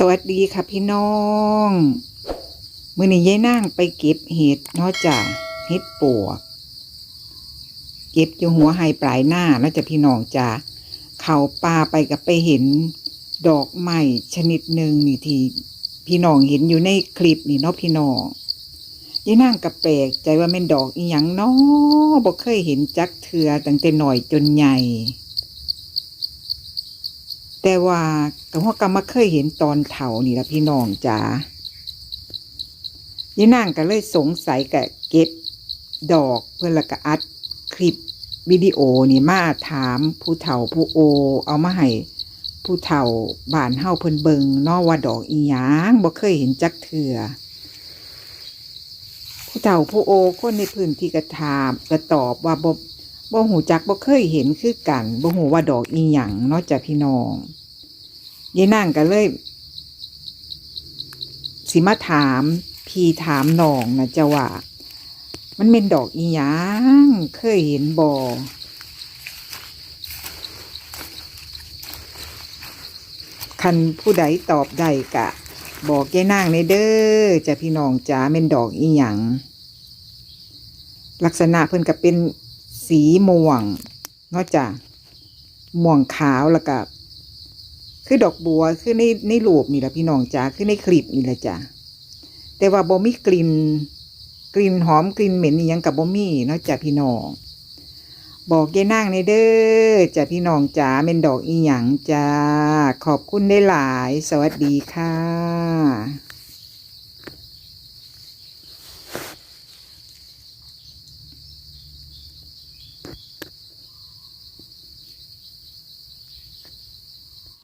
สวัสดีค่ะพี่น้องมื้อนี้ยายนางไปเก็บเห็ดนอกจากเห็ดปวก เก็บอยู่หัวไฮปลายหน้านอกจากพี่น้องจ้าเข้าป่าไปกับไปเห็นดอกไม้ชนิดหนึ่งนี่ที่พี่น้องเห็นอยู่ในคลิปนี่เนาะพี่น้องยายนางกับแปลกใจว่าแม่นดอกอีหยังเนาะบ่เคยเห็นจักเทือตั้งแต่หน่อยจนใหญ่ แต่ว่าก็หัวกำมาเคยเห็นตอนเฒ่านี่ละพี่น้องจ๋ายายนางก็เลยสงสัยกับเก็บดอกเพื่อละกอัดคลิปวิดีโอนี่มาถามผู้เฒ่าผู้โอ เอามาให้ผู้เฒ่าบ้านเฮาเพิ่นเบิงนาะว่าดอกอีหยังบ่เคยเห็นจักเทือผู้เฒ่าผู้โอคนในพื้นที่ก็ถามก็ตอบว่าบ่ บ่หูจักบ่เคยเห็นคือกันบ่หูว่าดอกอีหยังนาะจ้ะพี่น้องยายนั่งก็เลย สิมาถาม พี่ถามน้องนะจะว่า มันเป็นดอกอีหยังเคยเห็นบอคันผู้ใดตอบได้กะ บอกยายนางในเด้อจะพี่น้องจ๋าเป็นดอกอีหยังลักษณะเพิ่นก็เป็น สีม่วงเนอกจากม่วงขาวแล้วก็คือดอกบัวคือในในรูปนี่แหละพี่น้องจ๋าคือในคลิปนี่แหละจ้ะแต่ว่าบ่มีกลิ่นกลิ่นหอมกลิ่นเหม็นนี่ยังกับบ่มีเนาะจ้ะพี่น้องบอกยายนางในเด้อจ้ะพี่น้องจ๋าเป็นดอกอีหยังจ้าขอบคุณได้หลาย สวัสดีค่ะ